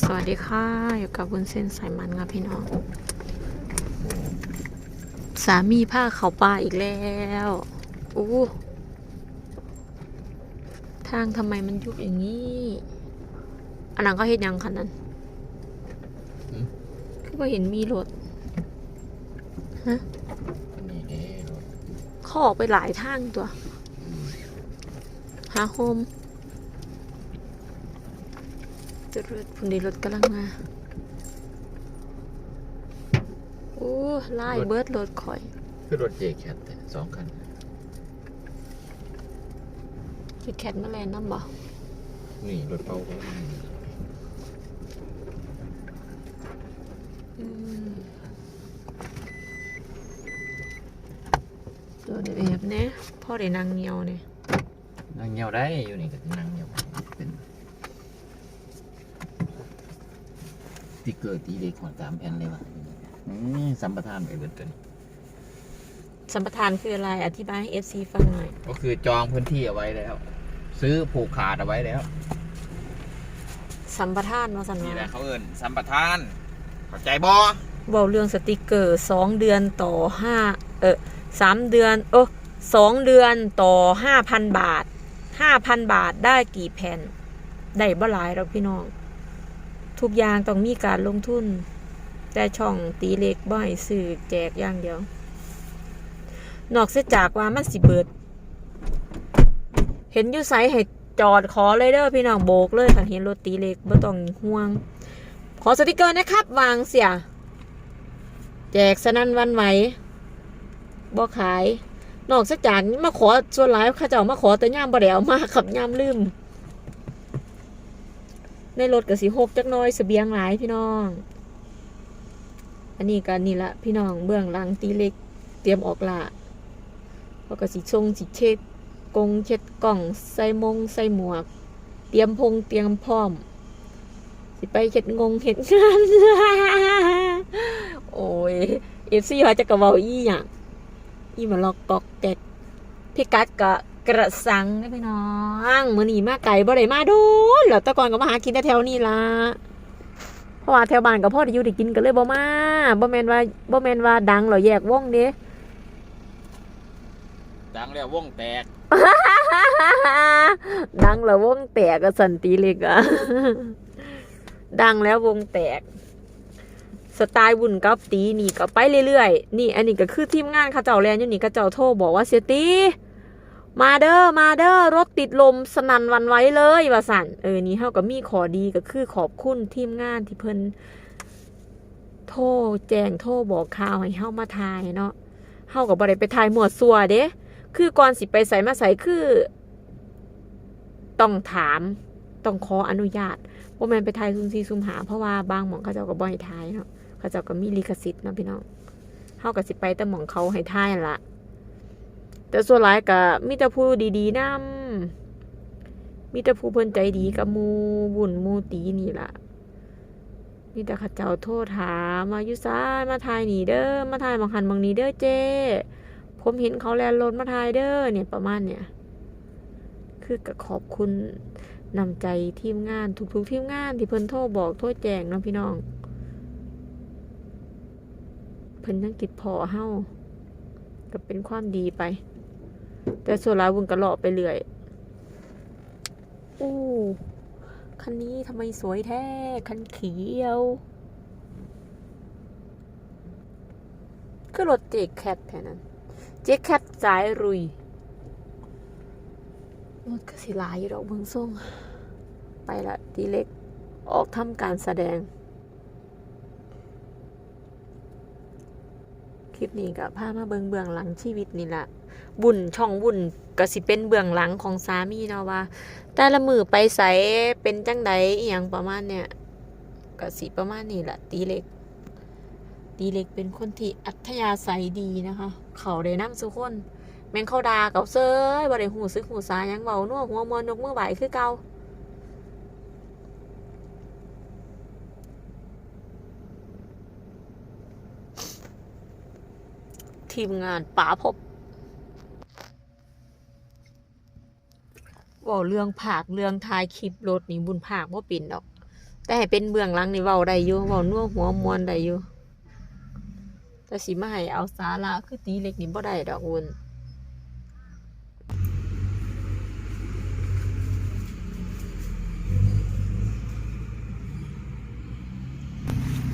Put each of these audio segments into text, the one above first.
สวัสดีค่ะ อยู่กับวุ้นเส้นสายมันค่ะพี่น้อง สามีผ้าเขาป่าอีกแล้วอู้ทางทำไมมันยุบอย่างนี้ อันนั้นก็เห็นยังคันนั้นหืมคือว่าเห็นมีรถนี่เด้รถเขาออกไปหลายทางตัว หาโฮม จะรถพุ่นดีรถกำลังมา โอ้ไล่เบิร์ดรถข่อย คือรถเจแคทสองคันจุดแคทมาแลนน้ำบ่นี่รถเป้าก็มีอืมตัวเด็แบบเนี้ยพ่อได้นางเงียวเนี่ยนั่งเงียวได้อยู่นี่ก็นั่งเงียวเป็นส ติ๊กเกอร์ตีเล็กหัวสามแผ่นเลยว่ะอืมสัมปทานไปเบิดตัวนี้สัมปทานคืออะไร อธิบายให้ FC ฟังหน่อย ก็คือจองพื้นที่เอาไว้แล้ว ซื้อผูกขาดเอาไว้แล้ว สัมปทานมาสันนี่แหละว่าเขาเอินสัมปทานเข้าใจบ่เบาเรื่องสติกเกอร์สองเดือนต่อห้าเออสามเดือนโอ้สองเดือนต่อห้าพันบาทห้าพันบาทได้กี่แผ่น ได้บ่หลายเราพี่น้อง ทุกอย่างต้องมีการลงทุน แต่ช่องตีเล็กบ่ให้ซื้อแจกอย่างเดียว นอกเสียจากว่ามันสิเบิด เห็นอยู่ไสให้จอดขอเลยเด้อพี่น้องโบกเลยค่ะเห็นรถตีเล็กบ่ต้องห่วง ขอสติกเกอร์นะครับ วางเสีย แจกสนั่นวันไหวบ่ขาย นอกจากนี้มาขอส่วนหลายข้าเจ้ามาขอแต่ย่ามบ่ได้เอามาขับย่ามลืม ในรถก็สิหกจักน้อยเสบียงหลายพี่น้อง อันนี้ก็นี่ละพี่น้องเบื้องลังตีเล็ก เตรียมออกละเขาก็สิชงสิเช็ดกงเช็ดกล่องใส่มงใส่หมวก เตรียมพงเตรียมพร้อม สิไปเห็ดงงเห็ดงานโอ้ยเอฟซีว่าจะกระเบาอีหยังอีมาลอกกอกแกกพี่กัดกะ กระสังได้ไปน้องมือนีมาไก่บ่ได้มาโดนแล้วแตะก่อนก็มาหากินแต่แถวนี้ล่ะเพราะว่าแถวบ้านกับพ่อได้อยู่ได้กินกันเลยบ่มาบ่แม่นว่าบ่แม่นว่าดังหรอแยกวงเด้ดังแล้ววงแตก ดังแล้ววงแตกกับสันติเล็กอะดังแล้ววงแตก สไตล์วุ่นกับตีนี่ก็ไปเรื่อยๆ นี่ อันนี้ก็คือทีมงานเข้าเจ้าแลนอยู่นี่เข้าเจ้าโทรบอกว่าเสียตี มาเด้อมาเด้อรถติดลมสนันวันไว้เลยว่าสันเออนี่เฮาก็มีขอดีก็คือขอบคุณทีมงานที่เพิ่นโทรแจ้งโทรบอกข่าวให้เฮามาทายเนาะเฮาก็บ่ได้ไปทายหมวดซัวเด้คือก่อนสิไปใส่มาใส่คือ ต้องถามต้องขออนุญาตว่าแมนไปทายซุมซีซุ่มหา เพราะว่าบางหมองเขาเจ้าก็บ่ให้ทายเนาะเขาเจ้าก็มีลิขสิทธิ์เนาะพี่น้องเฮาก็สิไปแต่หมองเขาให้ทายนั่นละ แต่ส่วนหลายก็มีแต่ผู้ดีๆนำมีแต่ผู้เพิ่นใจดีกับมูบุญมูตีนี่ล่ะมีแต่เขาเจ้าโทษถามายู่ซ้ายมาทายนี่เด้อมาทายบางหันบางนี้เด้อเจ้ผมเห็นเขาแลนรถมาทายเด้อเนี่ยประมาณเนี่ย คือก็ขอบคุณนำใจทีมงานทุกๆทีมงานที่เพิ่นโทรบอกโทรแจ้งนะพี่น้อง เพิ่นยังกิดพอเฮ้าก็เป็นความดีไป แต่ส่วนหลายวุนก็เลาะไปเรื่อยอู้คันนี้ทำไมสวยแท้ คันเขียวคือรถเจกแคทแค่นั้น เจ๊แคทสายรุยรถก็สิลายอยู่ดอกเบิงส่งไปละทีเล็กออกทำการแสดง ลิปนี้ก็พามาเบิงเบื้องหลังชีวิตนี่แหละบุญช่องบุญก็สิเป็นเบื้องหลังของสามีเนาะว่า แต่ละมือไปใสเป็นจังใดอหย่างประมาณเนี่ยก็สิประมาณนี้แหละตีเล็ก ตีเล็กเป็นคนที่อัธยาศัยดีนะคะ เขาได้นั่งสุคนแมงเขาดาเก่าเซยบ่ได้หูซึกหูสายังเบานัวหัวมวนนกมือไหวคือเก่า ทีมงานป๋าพบว่าเรื่องผากเรื่องทายคลิปรถนี่บุญผากว่าปิ่นดอก แต่ให้เป็นเบื้องหลังนี่เว้าได้อยู่เว้านัวหัวมวนได้อยู่แต่สิมาให้เอาสาระคือตีเล็กนี่บ่ได้ดอกวุน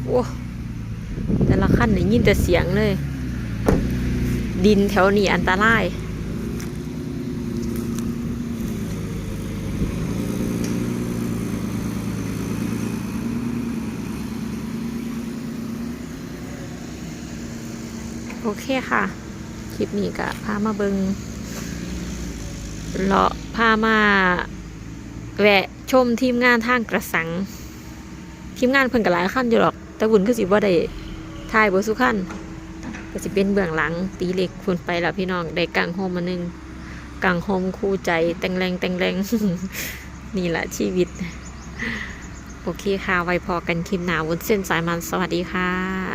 โอ้แต่ละขั้นนี่ยินแต่เสียงเลย ดินแถวนี้อันตรายโอเคค่ะ คลิปนี้ก็พามาเบิงเลาะพามาแวะชมทีมงานทางกระสัง ทีมงานเพิ่นก็หลายขั้นอยู่หรอก แต่บุญคือสิบ่ได้ถ่ายบ่สุขั้น ก็จะเป็นเบื้องหลังตีเหล็กคุณไปแล้วพี่น้องได้กางโฮมมาหนึงกางโฮมคู่ใจแต่งแรงแต่งแรงนี่แหละชีวิต โอเคค่ะไว้พอกันคลิปหนาวุ้นเส้นสายมันสวัสดีค่ะ